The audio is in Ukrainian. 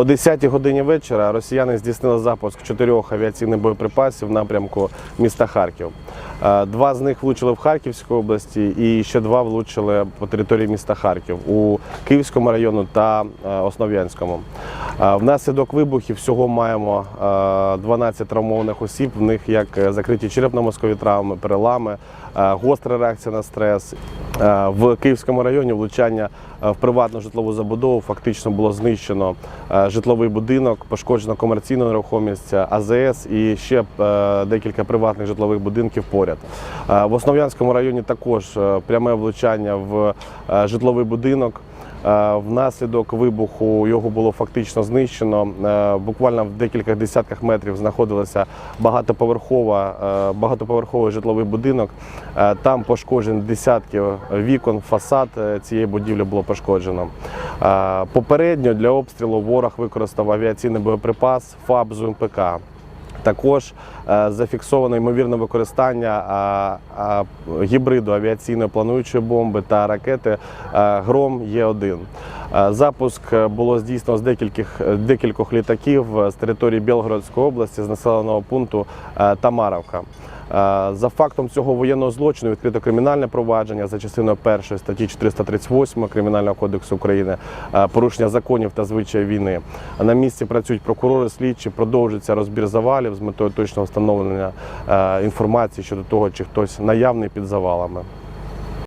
О 10 годині вечора росіяни здійснили запуск чотирьох авіаційних боєприпасів в напрямку міста Харків. Е, Два з них влучили в Харківській області, і ще два влучили по території міста Харків у Київському району та е, Основ'янському. Е, Внаслідок вибухів всього маємо е, 12 травмованих осіб. В них як закриті черепно-мозкові травми, перелами, гостра реакція на стрес. Е, В Київському районі влучання е, в приватну житлову забудову фактично було знищено е, житловий будинок, пошкоджено комерційну нерухомість, АЗС і ще декілька приватних житлових будинків поряд. В Основ'янському районі також пряме влучання в житловий будинок. Е, Внаслідок вибуху його було фактично знищено. Е, Буквально в декілька десятках метрів знаходилася багатоповерхова, е, багатоповерховий житловий будинок. Там пошкоджені десятки вікон, фасад цієї будівлі було пошкоджено. Попередньо для обстрілу ворог використав авіаційний боєприпас ФАБ з УМПК. Також е, зафіксовано ймовірне використання а, а, гібриду авіаційної плануючої бомби та ракети е, Гром Є1. Е, Запуск е, було здійснено з декількох, декількох літаків е, з території Білгородської області з населеного пункту е, Тамаровка. Е, За фактом цього воєнного злочину відкрито кримінальне провадження за частиною першої статті 438 Кримінального кодексу України е, порушення законів та звичаїв війни. На місці працюють прокурори, слідчі, продовжується розбір завалів з метою точного встановлення е, інформації щодо того, чи хтось наявний під завалами.